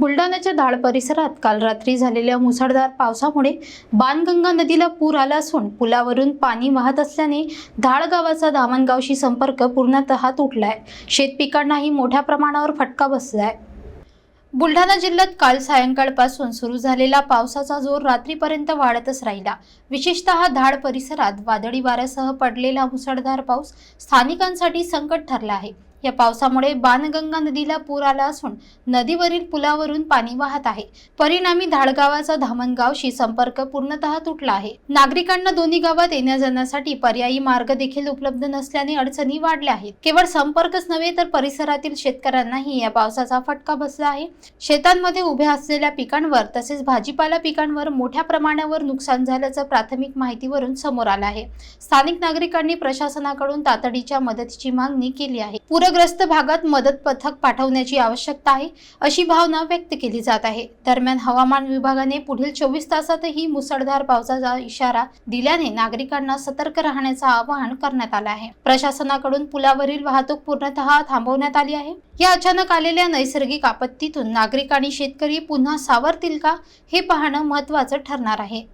बुलढाण्याच्या धाड परिसरात काल रात्री झालेल्या मुसळधार पावसामुळे बाणगंगा नदीला पूर आला असून पुलावरून पाणी वाहत असल्याने धाड गावाचा दामणगावशी संपर्क पूर्णतः तुटलाय शेतपिकांनाही मोठ्या प्रमाणावर फटका बसलाय. बुलढाणा जिल्ह्यात काल सायंकाळपासून सुरू झालेला पावसाचा जोर रात्रीपर्यंत वाढतच राहिला. विशेषतः धाड परिसरात वादळी वाऱ्यासह पडलेला मुसळधार पाऊस स्थानिकांसाठी संकट ठरला आहे. या पावसामुळे बाणगंगा नदीला पूर आला असून नदीवरील पुलावरून पाणी वाहत आहे. परिणामी धाडगावाचा धामणगावशी संपर्क पूर्णतः तुटला आहे. नागरिकांना दोन्ही गावात येण्या जाण्यासाठी पर्यायी मार्ग देखील उपलब्ध नसल्याने अडचणी वाढल्या आहेत. केवळ संपर्कच नव्हे तर परिसरातील शेतकऱ्यांनाही या पावसाचा फटका बसला आहे. शेतांमध्ये उभ्या असलेल्या पिकांवर तसेच भाजीपाला पिकांवर मोठ्या प्रमाणावर नुकसान झाल्याचं प्राथमिक माहितीवरून समोर आलं आहे. स्थानिक नागरिकांनी प्रशासनाकडून तातडीच्या मदतीची मागणी केली आहे. पूरग्रस्त भागात मदत पथक पाठवण्याची आवश्यकता आहे अशी भावना व्यक्त केली जात आहे. दरम्यान हवामान विभागाने पुढील चोवीस तासातही मुसळधार पावसाचा इशारा दिल्याने नागरिकांना सतर्क राहण्याचं आवाहन करण्यात आलं आहे. प्रशासनाकडून पुलावरील वाहतूक पूर्णतः थांबवण्यात आली आहे. या अचानक आलेल्या नैसर्गिक आपत्तीतून नागरिक आणि शेतकरी पुन्हा सावरतील का हे पाहणं महत्त्वाचं ठरणार आहे.